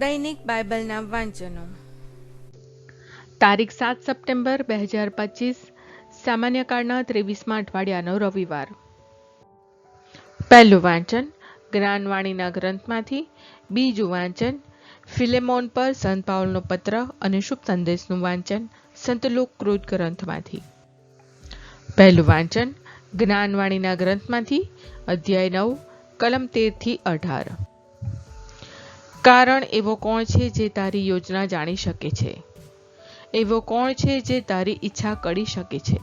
દૈનિક બાઇબલના વાંચનો. તારીખ સાત સપ્ટેમ્બર બે હજાર પચીસ, સામાન્ય કાળના ત્રેવીસમાં અઠવાડિયાનો રવિવાર. પહેલું વાંચન જ્ઞાનવાણીના ગ્રંથમાંથી. બીજું વાંચન, ફિલેમોન પર સંત પાઉલનો પત્ર અને શુભ સંદેશનું વાંચન સંતલોક લોકકૃત ગ્રંથમાંથી. પહેલું વાંચન જ્ઞાનવાણીના ગ્રંથમાંથી, અધ્યાય નવ, કલમ તેરથી અઢાર. કારણ એવો કોણ છે જે તારી યોજના જાણી શકે છે? એવો કોણ છે જે તારી ઈચ્છા કરી શકે છે?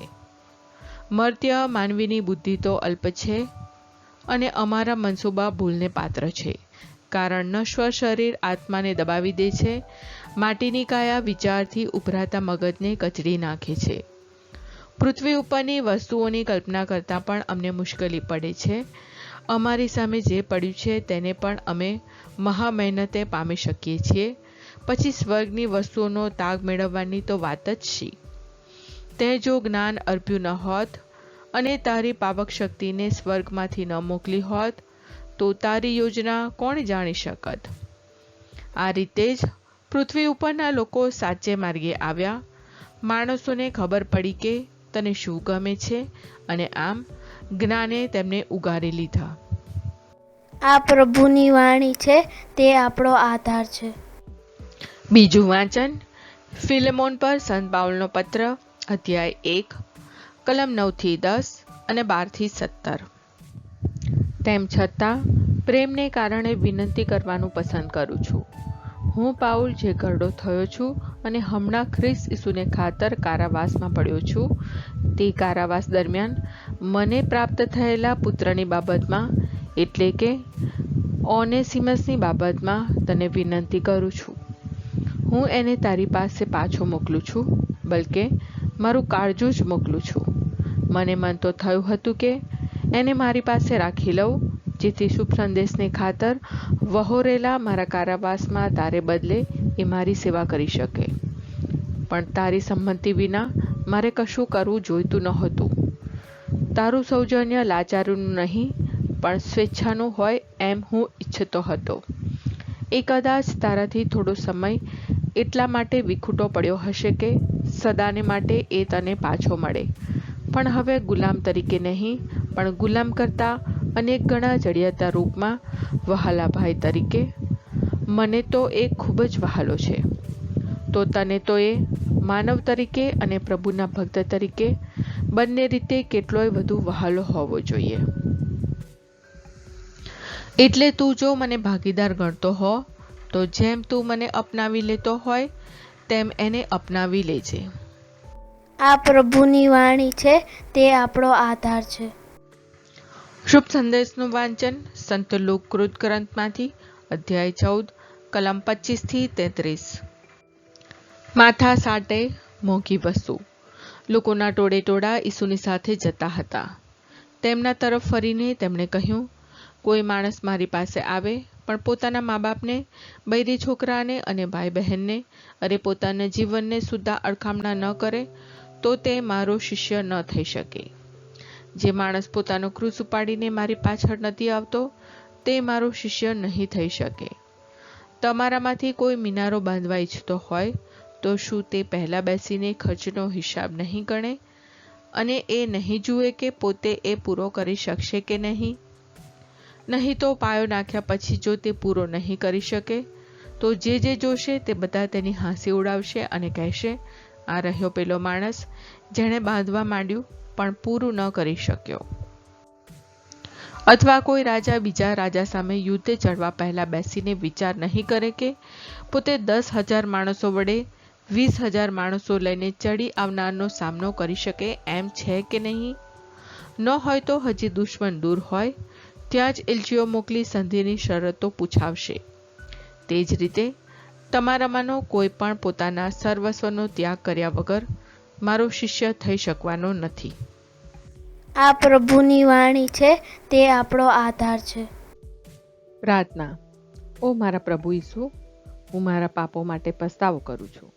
મર્ત્ય માનવીની બુદ્ધિ તો અલ્પ છે અને અમારા મનસૂબા ભૂલને પાત્ર છે. કારણ નશ્વર શરીર આત્માને દબાવી દે છે, માટીની કાયા વિચારથી ઉભરાતા મગજને કચડી નાખે છે. પૃથ્વી ઉપરની વસ્તુઓની કલ્પના કરતાં પણ અમને મુશ્કેલી પડે છે અમારી સામે જે પડ્યું છે તેને પણ અમે મહા મહેનતે પામી શકીએ છીએ. પછી સ્વર્ગની વસ્તુઓનો તાગ મેળવવાની તો વાત જ છે તે જો જ્ઞાન અર્પ્યું ન હોત અને તારી પાવક શક્તિને સ્વર્ગમાંથી ન મોકલી હોત, તો તારી યોજના કોણ જાણી શકત? આ રીતે જ પૃથ્વી ઉપરના લોકો સાચે માર્ગે આવ્યા. માણસોને ખબર પડી કે તને શું ગમે છે અને આમ જ્ઞાને તેમને ઉગારી લીધા. આ પ્રભુની વાણી છે તે આપણો આધાર છે. બીજું વાંચન ફિલેમોન પર સંત પાઉલનો પત્ર અધ્યાય એક કલમ નવથી દસ અને બારથી સત્તર. તેમ છતાં પ્રેમને કારણે વિનંતી કરવાનું પસંદ કરું છું. હું પાઉલ જે ઘરડો થયો છું અને હમણાં ખ્રિસ્ત ઈસુને ખાતર કારાવાસમાં પડ્યો છું તે કારાવાસ દરમિયાન મને પ્રાપ્ત થયેલા પુત્રની બાબતમાં એટલે કે ઓનેસિમસની બાબતમાં તને વિનંતી કરું છું. હું એને તારી પાસે પાછો મોકલું છું, બલકે મારું કાળજું જ મોકલું છું. મને મન તો થયું હતું કે એને મારી પાસે રાખી લઉં, જેથી શુભ સંદેશની ખાતર વહોરેલા મારા કારાવાસમાં તારે બદલે એ મારી સેવા કરી શકે. પણ તારી સંમતિ વિના મારે કશું કરવું જોઈતું નહોતું. તારું સૌજન્ય લાચારુનું નહીં, પણ સ્વેચ્છાનું હોય એમ હું ઈચ્છતો હતો. એ કદાચ તારાથી થોડો સમય એટલા માટે વિખૂટો પડ્યો હશે કે સદાને માટે એ તને પાછો મળે. પણ હવે ગુલામ તરીકે નહીં, પણ ગુલામ કરતા અનેક ગણા જડિયાતા રૂપમાં વહાલાભાઈ તરીકે મને તો એ ખૂબ જ વહાલો છે. તો તને તો એ માનવ તરીકે અને પ્રભુના ભક્ત તરીકે બંને રીતે કેટલોય વધુ વહાલો હોવો જોઈએ. એટલે તું જો મને ભાગીદાર ગણતો હો તો જેમ તું મને અપનાવી લેતો હોય તેમ એને અપનાવી લેજે. આ પ્રભુની વાણી છે તે આપણો આધાર છે. શુભ સંદેશનું વાંચન સંત લોકકૃત ગ્રંથમાંથી અધ્યાય ચૌદ કલમ પચીસથી તેત્રીસ. માથા સાટે મોંઘી વસ્તુ. લોકોના ટોળે ટોળા ઈસુની સાથે જતા હતા. તેમના તરફ ફરીને તેમણે કહ્યું, કોઈ માણસ મારી પાસે આવે, પણ પોતાના મા બાપને બૈરી છોકરાને અને ભાઈ બહેનને અરે પોતાના જીવનને સુદ્ધા અડખામણા ન કરે, તો તે મારો શિષ્ય ન થઈ શકે. જે માણસ પોતાનો ક્રૂસ ઉપાડીને મારી પાછળ નથી આવતો, તે મારો શિષ્ય નહીં થઈ શકે. તમારામાંથી કોઈ મિનારો બાંધવા ઈચ્છતો હોય તો શું તે પહેલાં બેસીને ખર્ચનો હિસાબ નહીં ગણે? અને એ નહીં જુએ કે પોતે એ પૂરો કરી શકશે કે નહીં? નહીં તો પાયો નાખ્યા પછી જો તે પૂરો નહીં કરી શકે, તો જે જે જોશે તે બધા તેની હાંસી ઉડાવશે અને કહેશે, આ રહ્યો પેલો માણસ, જેણે બાંધવા માંડ્યું, પણ પૂરું ન કરી શક્યો. અથવા કોઈ રાજા બીજા રાજા સામે યુદ્ધે ચડવા પહેલા બેસીને વિચાર નહીં કરે કે પોતે દસ હજાર માણસો વડે વીસ હજાર માણસો લઈને ચડી આવનારનો સામનો કરી શકે એમ છે કે નહીં? ન હોય તો હજી દુશ્મન દૂર હોય ત્યાં જ એલજીઓ મોકલી સંધિની શરતો પૂછાવશે. તે જ રીતે તમારામાંનો કોઈ પણ પોતાના સર્વસ્વનો ત્યાગ કર્યા વગર મારો શિષ્ય થઈ શકવાનો નથી. આ પ્રભુની વાણી છે તે આપણો આધાર છે. પ્રાર્થના. ઓ મારા પ્રભુ ઈસુ હું મારા પાપો માટે પસ્તાવો કરું છું.